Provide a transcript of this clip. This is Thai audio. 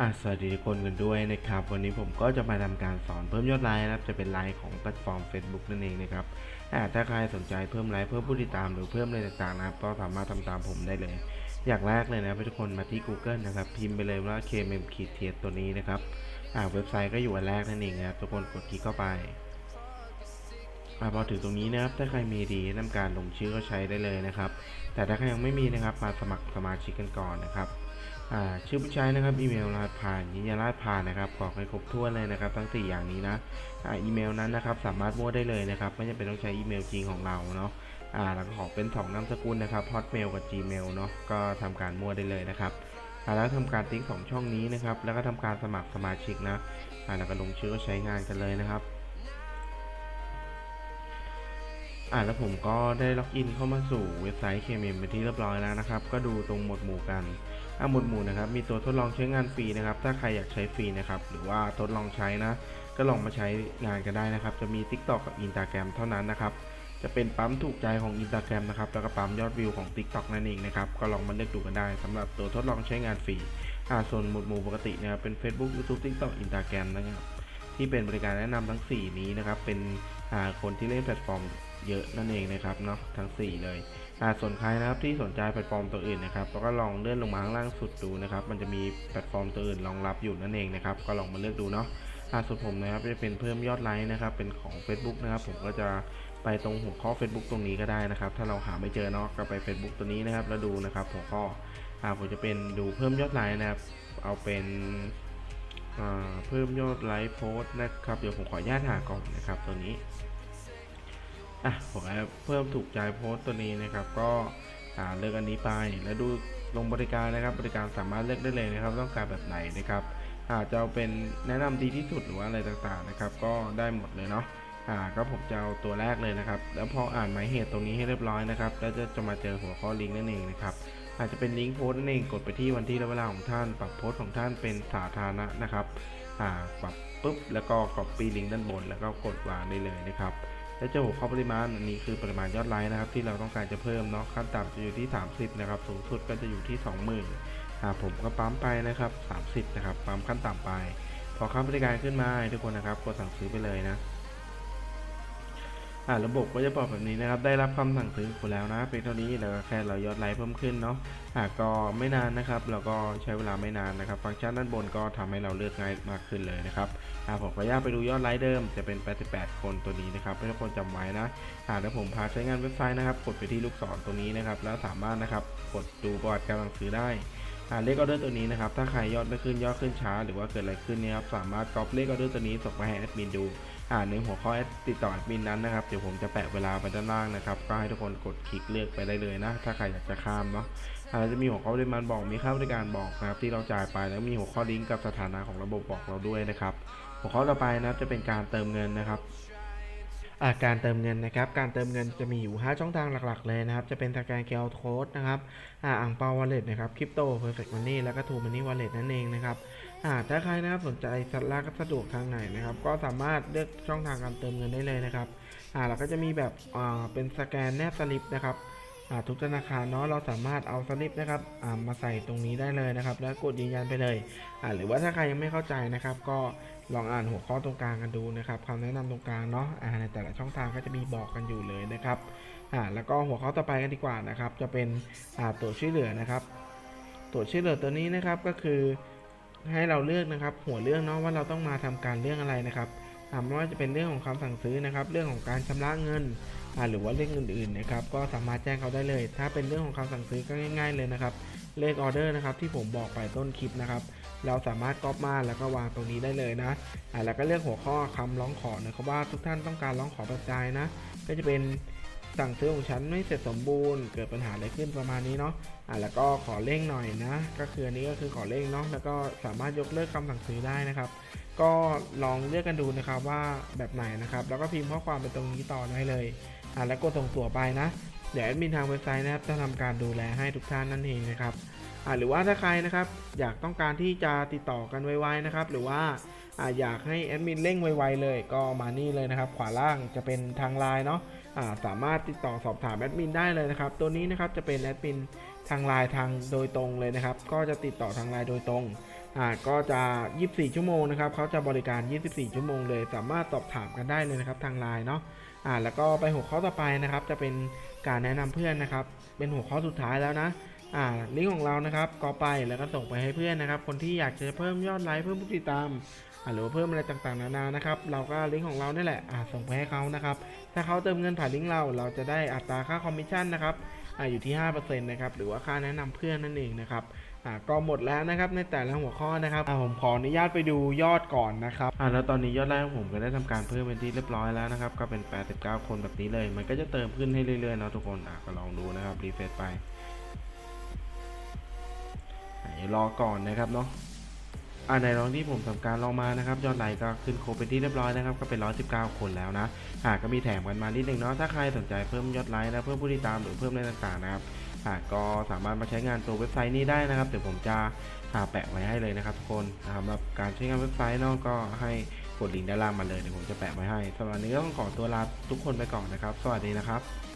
อะสวัสดีทุกคนกันด้วยนะครับ วันนี้ผมก็จะมาทำการสอนเพิ่มยอดไลค์นะครับ จะเป็นไลค์ของแพลตฟอร์ม Facebook นั่นเองนะครับถ้าใครสนใจเพิ่มไลค์เพิ่มผู้ติดตามหรือเพิ่มอะไรต่างๆนะครับก็สามารถทำตามผมได้เลย อย่างแรกเลยนะทุกคนมาที่ Google นะครับ พิมพ์ไปเลยว่า KMM ขีดเทียตัวนี้นะครับอ่าเว็บไซต์ก็อยู่อันแรกนั่นเองนะครับทุกคนกดคลิกเข้าไปอ่าพอถึงตรงนี้นะครับ ถ้าใครมีดีทำการลงชื่อก็ใช้ได้เลยนะครับ แต่ถ้าใครยังไม่มีนะครับมาสมัครสมาชิกกันก่อนนะครับ ชื่อผู้ใช้นะครับอีเมลรหัสผ่านยืนยันรหัสผ่านนะครับกรอกให้ครบถ้วนเลยนะครับ ทั้ง4อย่างนี้นะอ่าอีเมลนั้นนะครับสามารถมั่วได้เลยนะครับไม่จำเป็นต้องใช้อีเมลจริงของเราเนาะอ่าแล้วก็ขอเป็น2นามสกุลนะครับ Hotmail กับ Gmail เนาะก็ทำการมั่วได้เลยนะครับอ่าแล้วทำการติ๊กสองช่องนี้นะครับแล้วก็ทำการสมัครสมาชิกนะอ่าแล้วก็ลงชื่อก็ใช้งานกันเลยนะครับ อ่าแล้วผมก็ได้ล็อกอินเข้ามาสู่เว็บไซต์ KMM เป็นที่เรียบร้อยแล้วนะครับ ก็ดูตรงหมวดหมู่กันอ่าหมวดหมู่นะครับ มีตัวทดลองใช้งานฟรีนะครับ ถ้าใครอยากใช้ฟรีนะครับ หรือว่าทดลองใช้นะ ก็ลองมาใช้งานกันได้นะครับ จะมี TikTok กับ Instagram เท่านั้นนะครับ จะเป็นปั๊มถูกใจของ Instagram นะครับ แล้วก็ปั๊มยอดวิวของ TikTok นั่นเองนะครับ ก็ลองมาเลือกดูกันได้สำหรับตัวทดลองใช้งานฟรีอ่าส่วนหมวดหมู่ปกตินะครับ เป็น Facebook YouTube TikTok Instagram นะครับ ที่เป็นบริการแนะนำทั้ง 4 นี้นะครับ เป็นคนที่เล่นแพลตฟอร์ม เยอะนั่นเองนะครับเนาะทั้ง 4 เลยอ่าสนใครนะครับที่สนใจแพลตฟอร์มตัวอื่นนะครับก็ลองเลื่อนลงมาข้างล่างสุดดูนะครับ มันจะมีแพลตฟอร์มตัวอื่นรองรับอยู่นั่นเองนะครับก็ลองมาเลือกดูเนาะอ่าส่วนผมนะครับจะเป็นเพิ่มยอดไลค์นะครับเป็นของ Facebook นะครับ ผมก็จะไปตรงหัวข้อ Facebook ตรงนี้ก็ได้นะครับ ถ้าเราหาไม่เจอเนาะก็ไป Facebook ตัวนี้นะครับ แล้วดูนะครับหัวข้ออ่าผมจะเป็นดูเพิ่มยอดไลค์นะครับ เอาเป็นเพิ่มยอดไลค์โพสต์นะครับ เดี๋ยวผมขออนุญาตหาก่อนนะครับตัวนี้ อะผมเพิ่มถูกใจโพสต์ตัวนี้นะครับ ก็อ่าเลือกอันนี้ไปแล้วดูลงบริการนะครับ บริการสามารถเลือกได้เลยนะครับ ต้องการแบบไหนนะครับอาจจะเอาเป็นแนะนำดีที่สุดหรือว่าอะไรต่างๆนะครับ ก็ได้หมดเลยเนาะอ่าก็ผมจะเอาตัวแรกเลยนะครับ แล้วพออ่านหมายเหตุตรงนี้ให้เรียบร้อยนะครับแล้วจะจะมาเจอหัวข้อลิงก์นั่นเองนะครับอาจจะเป็นลิงก์โพสต์นั่นเองกดไปที่วันที่และเวลาของท่าน ปรับโพสต์ของท่านเป็นสาธารณะนะครับอ่าปรับปุ๊บแล้วก็ copy ลิงก์ด้านบน แล้วก็กดวางได้เลยนะครับ และเจ้าหัวข้อปริมาณอันนี้คือปริมาณยอดไลค์นะครับ ที่เราต้องการจะเพิ่มเนาะขั้นต่ำจะอยู่ที่ 30 นะครับ สูงสุดก็จะอยู่ที่ 20,000อ่าผมก็ปั๊มไปนะครับ 30 นะครับปั๊มขั้นต่ำไป พอค่าบริการขึ้นมาทุกคนนะครับกดสั่งซื้อไปเลยนะ อ่าระบบก็จะบอกแบบนี้นะครับ ได้รับคำสั่งซื้อคุณแล้วนะเพียงเท่านี้แล้วก็แค่เรายอดไลค์เพิ่มขึ้นเนาะอ่าก็ไม่นานนะครับเราก็ใช้เวลาไม่นานนะครับ ฟังก์ชันด้านบนก็ทำให้เราเลือกง่ายมากขึ้นเลยนะครับอ่าผมขออนุญาตไปดูยอดไลค์เดิมจะเป็น 88 คนตัวนี้นะครับให้ทุกคนจำไว้นะอ่าแล้วผมพาใช้งานเว็บไซต์นะครับ กดไปที่ลูกศรตรงนี้นะครับ แล้วสามารถนะครับกดดูประวัติการสั่งซื้อได้อ่าเลขออเดอร์ตัวนี้นะครับ ถ้าใครยอดไม่ขึ้นยอดขึ้นช้า หรือว่าเกิดอะไรขึ้นเนี่ยครับ สามารถก๊อปเลขออเดอร์ตัวนี้ส่งไปให้แอดมินดู อ่าในหัวข้อติดต่อแอดมินนั้นนะครับเดี๋ยวผมจะแปะเวลาไปด้านล่างนะครับ ก็ให้ทุกคนกดคลิกเลือกไปได้เลยนะ ถ้าใครอยากจะข้ามเนาะอาจะมีหัวข้อบริมาณบอกมีค่าบริการบอกนะครับที่เราจ่ายไปแล้วมีหัวข้อลิงก์กับสถานะของระบบบอกเราด้วยนะครับ หัวข้อต่อไปนะครับจะเป็นการเติมเงินนะครับ การเติมเงินนะครับ การเติมเงินจะมีอยู่ 5 ช่องทางหลักๆ เลยนะครับ จะเป็นสแกนเคอร์โค้ดนะครับอ่าอ่างเปาวอลเล็ตนะครับคริปโตเพอร์เฟกต์มันนี่แล้วก็ทูมันนี่วอลเล็ตนั่นเองนะครับอ่าถ้าใครนะครับสนใจสัตว์ลากสะดวกทางไหนนะครับ ก็สามารถเลือกช่องทางการเติมเงินได้เลยนะครับอ่าเราก็จะมีแบบอ่าเป็นสแกนแนบสลิปนะครับอ่าทุกธนาคารเนาะเราสามารถเอาสลิปนะครับอ่ามาใส่ตรงนี้ได้เลยนะครับ แล้วกดยืนยันไปเลยอ่าหรือว่าถ้าใครยังไม่เข้าใจนะครับ ก็ ลองอ่านหัวข้อตรงกลางกันดูนะครับคำแนะนำตรงกลางเนาะอ่าในแต่ละช่องทางก็จะมีบอกกันอยู่เลยนะครับอ่าแล้วก็หัวข้อต่อไปกันดีกว่านะครับ จะเป็นอ่าตัวช่วยเหลือนะครับ ตัวช่วยเหลือตัวนี้นะครับก็คือให้เราเลือกนะครับ หัวเรื่องเนาะว่าเราต้องมาทำการเรื่องอะไรนะครับถามว่าจะเป็นเรื่องของคำสั่งซื้อนะครับ เรื่องของการชำระเงินอ่าหรือว่าเรื่องอื่นๆนะครับ ก็สามารถแจ้งเขาได้เลย ถ้าเป็นเรื่องของคำสั่งซื้อก็ง่าย ๆเลยนะครับ เลขออเดอร์นะครับที่ผมบอกไปต้นคลิปนะครับ เราสามารถก๊อปมาแล้วก็วางตรงนี้ได้เลยนะอ่าแล้วก็เลือกหัวข้อคำร้องขอนะครับว่าทุกท่านต้องการร้องขอแบบใดนะ ก็จะเป็นสั่งซื้อของฉันไม่เสร็จสมบูรณ์เกิดปัญหาอะไรขึ้นประมาณนี้เนาะอ่าแล้วก็ขอเร่งหน่อยนะ ก็คืออันนี้ก็คือขอเร่งเนาะแล้วก็สามารถยกเลิกคำสั่งซื้อได้นะครับ ก็ลองเลือกกันดูนะครับว่าแบบไหนนะครับ แล้วก็พิมพ์ข้อความไปตรงนี้ต่อได้เลยอ่าแล้วกดส่งตัวไปนะ เดี๋ยวแอดมินทางเว็บไซต์นะครับจะทำการดูแลให้ทุกท่านนั่นเองนะครับหรือว่าถ้าใครนะครับอยากต้องการที่จะติดต่อกันไวๆนะครับหรือว่าอยากให้แอดมินเร่งไวๆเลยก็มานี่เลยนะครับ ขวาล่างจะเป็นทางไลน์เนาะาสามารถติดต่อสอบถามแอดมินได้เลยนะครับ ตัวนี้นะครับจะเป็นแอดมินทางไลน์ทางโดยตรงเลยนะครับ ก็จะติดต่อทางไลน์โดยตรงอ่าก็จะ 24 ชั่วโมงนะครับเขาจะบริการ 24 ชั่วโมงเลย สามารถสอบถามกันได้เลยนะครับทางไลน์เนาะ อ่าแล้วก็ไปหัวข้อต่อไปนะครับ จะเป็นการแนะนำเพื่อนนะครับ เป็นหัวข้อสุดท้ายแล้วนะอ่าลิงก์ของเรานะครับก็ไปแล้วก็ส่งไปให้เพื่อนนะครับ คนที่อยากจะเพิ่มยอดไลค์เพิ่มผู้ติดตามอ่าหรือว่าเพิ่มอะไรต่างๆนานานะครับ เราก็ลิงก์ของเราเนี่แหละอ่าส่งไปให้เขานะครับ ถ้าเขาเติมเงินผ่านลิงก์เรา เราจะได้อัตราค่าคอมมิชชั่นนะครับอ่าอยู่ที่5%นะครับ หรือว่าค่าแนะนำเพื่อนนั่นเองนะครับ อ่าก็หมดแล้วนะครับในแต่ละหัวข้อนะครับอ่าผมขออนุญาตไปดูยอดก่อนนะครับอ่าแล้วตอนนี้ยอดแรกของผมก็ได้ทำการเพิ่มเป็นที่เรียบร้อยแล้วนะครับก็เป็น 89 คนแบบนี้เลย มันก็จะเติมขึ้นให้เรื่อยๆเนาะทุกคนอะก็ลองดูนะครับรีเฟรชไปรอก่อนนะครับเนาะอ่าในลองที่ผมทำการลองมานะครับ ยอดไลค์ก็ขึ้นโคเป็นที่เรียบร้อยนะครับ ก็เป็น 119 คนแล้วนะอ่าก็มีแถมกันมานิดนึงเนาะถ้าใครสนใจเพิ่มยอดไลค์นะเพิ่มผู้ติดตามหรือเพิ่มอะไรต่างๆนะครับ อ่าก็สามารถมาใช้งานตัวเว็บไซต์นี้ได้นะครับ เดี๋ยวผมจะหาแปะไว้ให้เลยนะครับทุกคนสำหรับการใช้งานเว็บไซต์เนาะก็ให้กดลิงก์ด้านล่างมาเลยเดี๋ยวผมจะแปะไว้ให้สำหรับวันนี้ก็ต้องขอตัวลาทุกคนไปก่อนนะครับ สวัสดีนะครับ